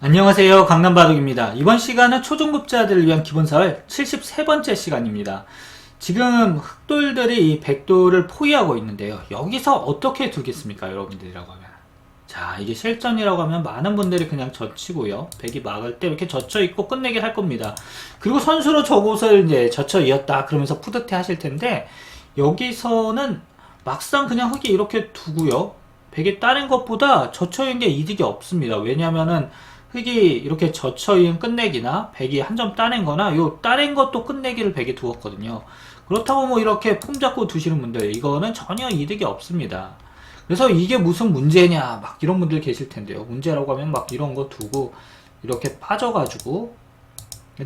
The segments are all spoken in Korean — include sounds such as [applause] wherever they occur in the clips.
안녕하세요. 강남바둑입니다. 이번 시간은 초중급자들을 위한 기본사활 73번째 시간입니다. 지금 흑돌들이 이 백돌을 포위하고 있는데요. 여기서 어떻게 두겠습니까? 여러분들이라고 하면. 자, 이게 실전이라고 하면 많은 분들이 그냥 젖히고요. 백이 막을 때 이렇게 젖혀 있고 끝내게 할 겁니다. 그리고 선수로 저곳을 이제 젖혀 이었다 그러면서 푸듯해 하실 텐데 여기서는 막상 그냥 흙이 이렇게 두고요. 백이 따는 것보다 젖혀 있는 게 이득이 없습니다. 왜냐면은 흙이 이렇게 젖혀 있는 끝내기나 백이 한 점 따낸 거나 요 따낸 것도 끝내기를 백에 두었거든요. 그렇다고 뭐 이렇게 품 잡고 두시는 분들 이거는 전혀 이득이 없습니다. 그래서 이게 무슨 문제냐 막 이런 분들 계실 텐데요. 문제라고 하면 막 이런 거 두고 이렇게 빠져가지고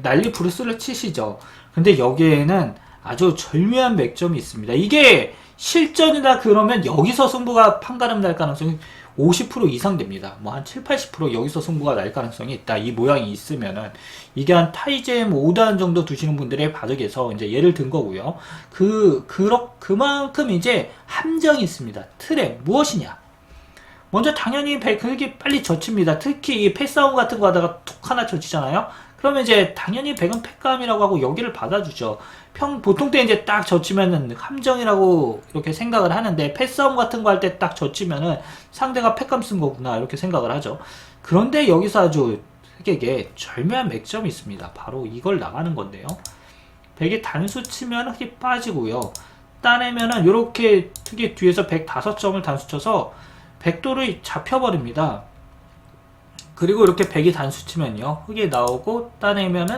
난리 브루스를 치시죠. 근데 여기에는 아주 절묘한 맥점이 있습니다. 이게 실전이다 그러면 여기서 승부가 판가름 날 가능성이 50% 이상 됩니다. 뭐 한 7, 80% 여기서 승부가 날 가능성이 있다. 이 모양이 있으면은 이게 한 타이젠 5단 정도 두시는 분들의 바둑에서 이제 예를 든 거고요. 그 그렇 그만큼 이제 함정이 있습니다. 틀에 무엇이냐? 먼저 당연히 백흑이 빨리 젖힙니다. 특히 이 패싸움 같은 거 하다가 툭 하나 젖히잖아요. 그러면 이제 당연히 백은 패감이라고 하고 여기를 받아주죠. 평 보통 때 이제 딱 젖히면은 함정이라고 이렇게 생각을 하는데 패싸움 같은 거 할 때 딱 젖히면은 상대가 패감 쓴 거구나 이렇게 생각을 하죠. 그런데 여기서 아주 흑에게 절묘한 맥점이 있습니다. 바로 이걸 나가는 건데요. 백이 단수 치면 흑이 빠지고요. 따내면은 이렇게 특히 뒤에서 105점을 단수 쳐서 백도를 잡혀버립니다. 그리고 이렇게 백이 단수 치면요. 흑이 나오고 따내면은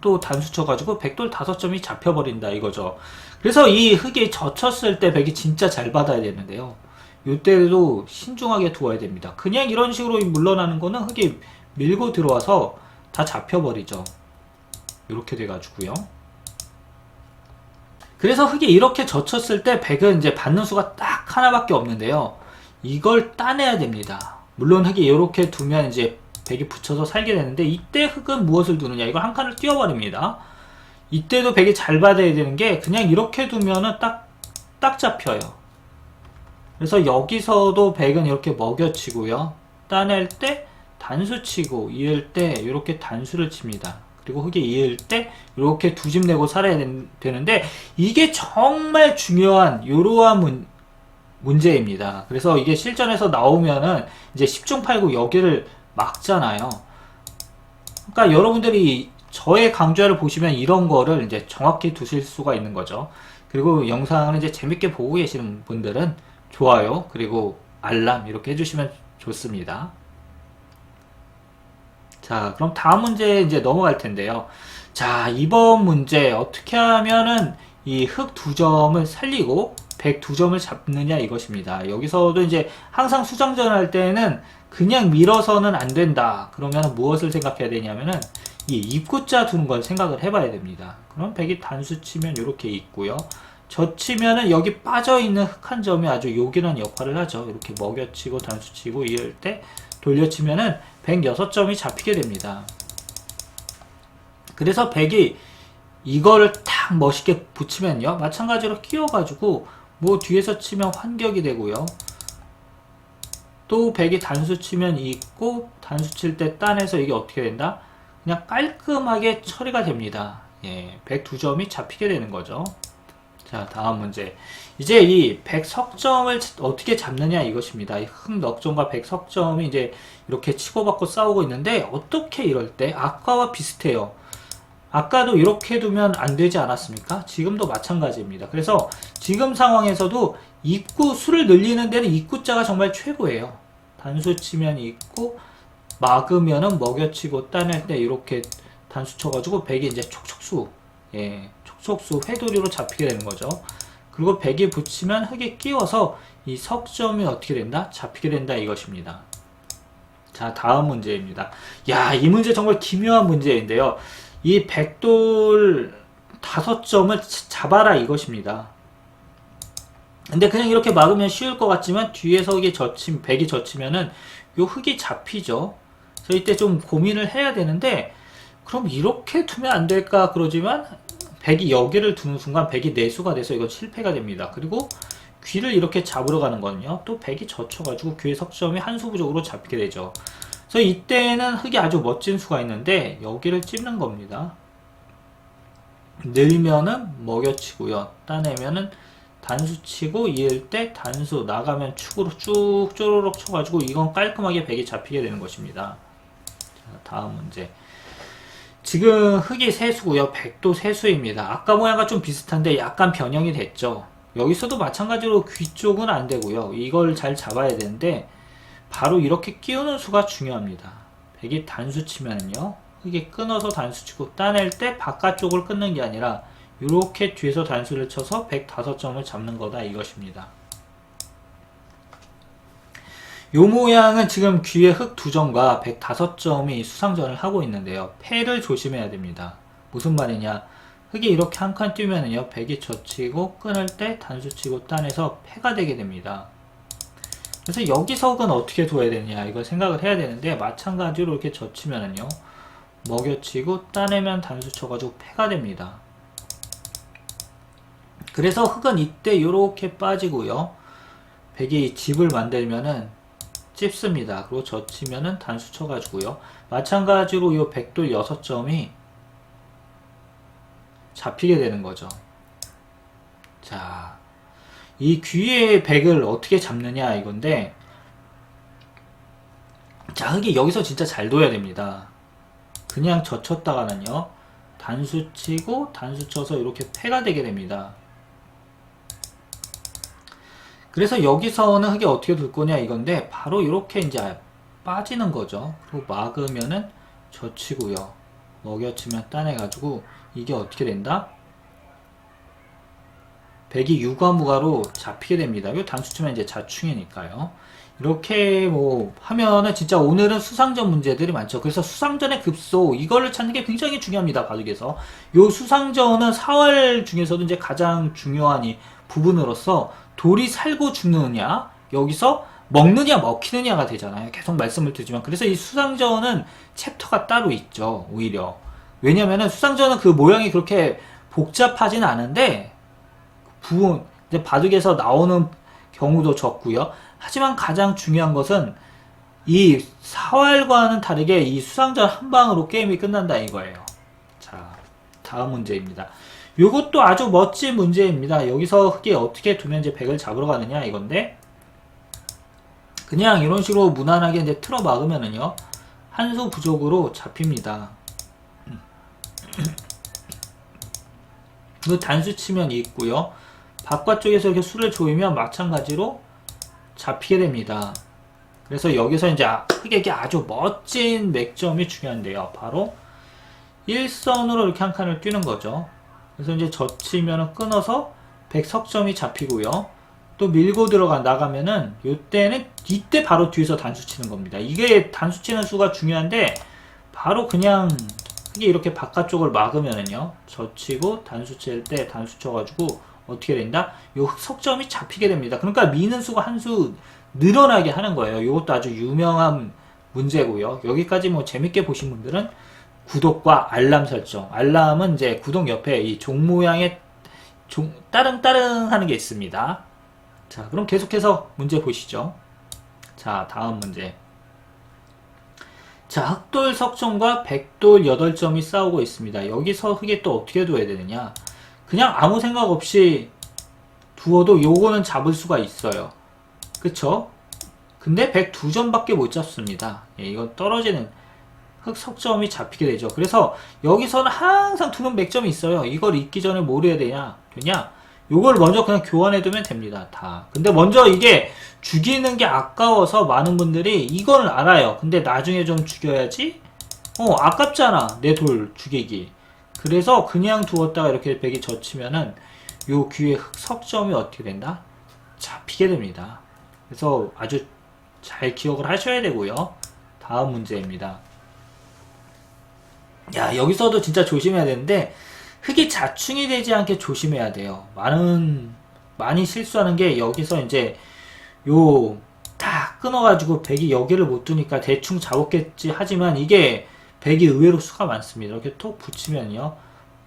또 단수 쳐가지고 백돌 다섯 점이 잡혀버린다 이거죠. 그래서 이 흑이 젖혔을 때 백이 진짜 잘 받아야 되는데요. 이때도 신중하게 두어야 됩니다. 그냥 이런 식으로 물러나는 거는 흑이 밀고 들어와서 다 잡혀버리죠. 이렇게 돼가지고요. 그래서 흑이 이렇게 젖혔을 때 백은 이제 받는 수가 딱 하나밖에 없는데요. 이걸 따내야 됩니다. 물론 흑이 이렇게 두면 이제 백이 붙여서 살게 되는데 이때 흑은 무엇을 두느냐 이걸 한 칸을 띄워버립니다. 이때도 백이 잘 받아야 되는 게 그냥 이렇게 두면은 딱, 딱 잡혀요. 그래서 여기서도 백은 이렇게 먹여치고요. 따낼 때 단수 치고 이을 때 이렇게 단수를 칩니다. 그리고 흑이 이을 때 이렇게 두 집 내고 살아야 된- 되는데 이게 정말 중요한 이러한 문, 문제입니다. 그래서 이게 실전에서 나오면은 이제 10중 8구 여기를 막잖아요. 그러니까 여러분들이 저의 강좌를 보시면 이런 거를 이제 정확히 두실 수가 있는 거죠. 그리고 영상을 이제 재밌게 보고 계시는 분들은 좋아요, 그리고 알람 이렇게 해주시면 좋습니다. 자, 그럼 다음 문제 이제 넘어갈 텐데요. 자, 이번 문제 어떻게 하면은 이흑두 점을 살리고 백두 점을 잡느냐 이것입니다. 여기서도 이제 항상 수장전 할 때는 그냥 밀어서는 안 된다. 그러면 무엇을 생각해야 되냐면은 이 입구자 두는 걸 생각을 해봐야 됩니다. 그럼 백이 단수 치면 이렇게 있고요. 저 치면은 여기 빠져 있는 흑한 점이 아주 요긴한 역할을 하죠. 이렇게 먹여치고 단수 치고 이럴 때 돌려치면은 106점이 잡히게 됩니다. 그래서 백이 이거를 탁 멋있게 붙이면요. 마찬가지로 끼워가지고 뭐 뒤에서 치면 환격이 되고요. 또 백이 단수 치면 있고 단수 칠 때 따내서 이게 어떻게 된다? 그냥 깔끔하게 처리가 됩니다. 예, 102점이 잡히게 되는 거죠. 자, 다음 문제. 이제 이 백석점을 어떻게 잡느냐 이것입니다. 이 흑넉점과 백석점이 이제 이렇게 치고받고 싸우고 있는데 어떻게 이럴 때 아까와 비슷해요. 아까도 이렇게 두면 안 되지 않았습니까? 지금도 마찬가지입니다. 그래서 지금 상황에서도 입구 수를 늘리는 데는 입구자가 정말 최고예요. 단수 치면 있고 막으면은 먹여치고 따낼 때 이렇게 단수 쳐가지고 백이 이제 촉촉수 예 촉촉수 회도리로 잡히게 되는 거죠. 그리고 백에 붙이면 흙에 끼워서 이 석점이 어떻게 된다? 잡히게 된다 이것입니다. 자, 다음 문제입니다. 야, 이 문제 정말 기묘한 문제인데요. 이 백돌 다섯 점을 잡아라 이것입니다. 근데 그냥 이렇게 막으면 쉬울 것 같지만 뒤에서 이게 젖힌 백이 젖히면은 요 흙이 잡히죠. 그래서 이때 좀 고민을 해야 되는데 그럼 이렇게 두면 안 될까 그러지만 백이 여기를 두는 순간 백이 내수가 돼서 이건 실패가 됩니다. 그리고 귀를 이렇게 잡으러 가는 거는요. 또 백이 젖혀가지고 귀의 석점이 한수 부족으로 잡히게 되죠. 그래서 이때는 흙이 아주 멋진 수가 있는데 여기를 찝는 겁니다. 늘면은 먹여치고요. 따내면은 단수 치고 이을 때 단수 나가면 축으로 쭉 쪼르륵 쳐가지고 이건 깔끔하게 백이 잡히게 되는 것입니다. 자, 다음 문제. 지금 흙이 세수고요. 백도 세수입니다. 아까 모양과 좀 비슷한데 약간 변형이 됐죠. 여기서도 마찬가지로 귀 쪽은 안 되고요. 이걸 잘 잡아야 되는데 바로 이렇게 끼우는 수가 중요합니다. 백이 단수 치면은요. 흙이 끊어서 단수 치고 따낼 때 바깥쪽을 끊는 게 아니라 이렇게 뒤에서 단수를 쳐서 105점을 잡는 거다 이것입니다. 요 모양은 지금 귀에 흙 두 점과 105점이 수상전을 하고 있는데요. 패를 조심해야 됩니다. 무슨 말이냐? 흙이 이렇게 한 칸 뛰면은요, 백이 젖히고 끊을 때 단수 치고 따내서 패가 되게 됩니다. 그래서 여기서 흙은 어떻게 둬야 되냐, 이걸 생각을 해야 되는데, 마찬가지로 이렇게 젖히면은요, 먹여치고 따내면 단수 쳐가지고 패가 됩니다. 그래서 흙은 이때 이렇게 빠지고요. 백이 집을 만들면은 찝습니다. 그리고 젖히면은 단수 쳐가지고요. 마찬가지로 이 백돌 6점이 잡히게 되는 거죠. 자, 이 귀의 백을 어떻게 잡느냐 이건데, 자, 흙이 여기서 진짜 잘 둬야 됩니다. 그냥 젖혔다가는요, 단수 치고 단수 쳐서 이렇게 패가 되게 됩니다. 그래서 여기서는 흙이 어떻게 둘 거냐 이건데 바로 이렇게 이제 빠지는 거죠. 그리고 막으면은 젖히고요. 먹여치면 따내가지고 이게 어떻게 된다? 백이 유과무가로 잡히게 됩니다. 이 단수치면 이제 자충이니까요. 이렇게 뭐 하면은 진짜 오늘은 수상전 문제들이 많죠. 그래서 수상전의 급소 이거를 찾는 게 굉장히 중요합니다. 바둑에서 요 수상전은 4월 중에서도 이제 가장 중요한 이 부분으로서 돌이 살고 죽느냐 여기서 먹느냐 먹히느냐가 되잖아요. 계속 말씀을 드리지만 그래서 이 수상전은 챕터가 따로 있죠. 오히려 왜냐면은 수상전은 그 모양이 그렇게 복잡하진 않은데 부분 이제 바둑에서 나오는 경우도 적고요. 하지만 가장 중요한 것은 이 사활과는 다르게 이 수상전 한 방으로 게임이 끝난다 이거예요. 자, 다음 문제입니다. 요것도 아주 멋진 문제입니다. 여기서 흙이 어떻게 두면 이제 백을 잡으러 가느냐 이건데 그냥 이런 식으로 무난하게 이제 틀어 막으면은요 한 수 부족으로 잡힙니다. [clears throat] 그 단수 치면 있고요. 바깥쪽에서 이렇게 수를 조이면 마찬가지로 잡히게 됩니다. 그래서 여기서 이제 흙에게 아주 멋진 맥점이 중요한데요. 바로 일선으로 이렇게 한 칸을 뛰는 거죠. 그래서 이제 젖히면 끊어서 백석점이 잡히고요. 또 밀고 들어가 나가면은 요때는 이때 바로 뒤에서 단수 치는 겁니다. 이게 단수 치는 수가 중요한데 바로 그냥 이게 이렇게 바깥쪽을 막으면은요. 젖히고 단수 칠 때 단수 쳐가지고 어떻게 된다? 요 석점이 잡히게 됩니다. 그러니까 미는 수가 한 수 늘어나게 하는 거예요. 이것도 아주 유명한 문제고요. 여기까지 뭐 재밌게 보신 분들은 구독과 알람 설정. 알람은 이제 구독 옆에 이 종 모양의 종, 따릉 따릉 하는 게 있습니다. 자, 그럼 계속해서 문제 보시죠. 자, 다음 문제. 자, 흑돌 석점과 백돌 8점이 싸우고 있습니다. 여기서 흑이 또 어떻게 둬야 되느냐? 그냥 아무 생각 없이 두어도 요거는 잡을 수가 있어요. 그쵸? 근데 102점밖에 못 잡습니다. 예, 이건 떨어지는 흑 석점이 잡히게 되죠. 그래서 여기서는 항상 두면 맥점이 있어요. 이걸 잊기 전에 뭘 해야 되냐? 되냐? 요걸 먼저 그냥 교환해 두면 됩니다. 다. 근데 먼저 이게 죽이는 게 아까워서 많은 분들이 이거는 알아요. 근데 나중에 좀 죽여야지? 어, 아깝잖아. 내 돌 죽이기. 그래서 그냥 두었다가 이렇게 백이 젖히면은 요 귀에 흑 석점이 어떻게 된다? 잡히게 됩니다. 그래서 아주 잘 기억을 하셔야 되고요. 다음 문제입니다. 야, 여기서도 진짜 조심해야 되는데, 흙이 자충이 되지 않게 조심해야 돼요. 많은, 많이 실수하는 게 여기서 이제, 요, 딱 끊어가지고 백이 여기를 못 두니까 대충 잡았겠지 하지만 이게 백이 의외로 수가 많습니다. 이렇게 톡 붙이면요.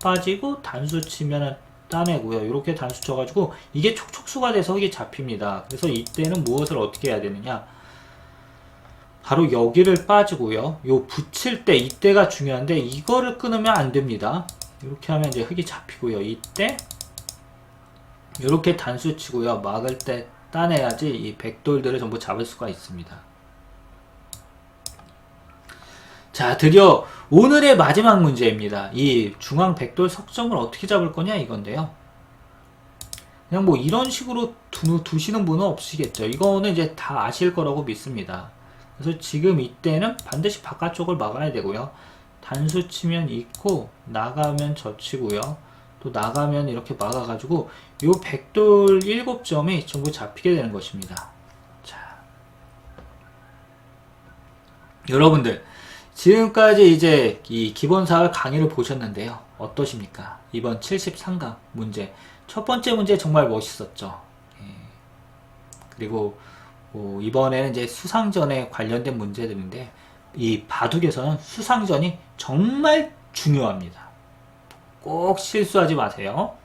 빠지고 단수 치면은 따내고요. 이렇게 단수 쳐가지고 이게 촉촉수가 돼서 이게 잡힙니다. 그래서 이때는 무엇을 어떻게 해야 되느냐. 바로 여기를 빠지고요. 요 붙일 때 이때가 중요한데 이거를 끊으면 안 됩니다. 이렇게 하면 이제 흙이 잡히고요. 이때 이렇게 단수 치고요. 막을 때 따내야지 이 백돌들을 전부 잡을 수가 있습니다. 자, 드디어 오늘의 마지막 문제입니다. 이 중앙 백돌 석점을 어떻게 잡을 거냐 이건데요. 그냥 뭐 이런 식으로 두, 두시는 분은 없으시겠죠. 이거는 이제 다 아실 거라고 믿습니다. 그래서 지금 이때는 반드시 바깥쪽을 막아야 되고요. 단수 치면 있고 나가면 젖히고요. 또 나가면 이렇게 막아가지고 요 백돌 7점이 전부 잡히게 되는 것입니다. 자, 여러분들 지금까지 이제 이 기본사활 강의를 보셨는데요. 어떠십니까? 이번 73강 문제. 첫 번째 문제 정말 멋있었죠. 예. 그리고 뭐 이번에는 이제 수상전에 관련된 문제들인데 이 바둑에서는 수상전이 정말 중요합니다. 꼭 실수하지 마세요.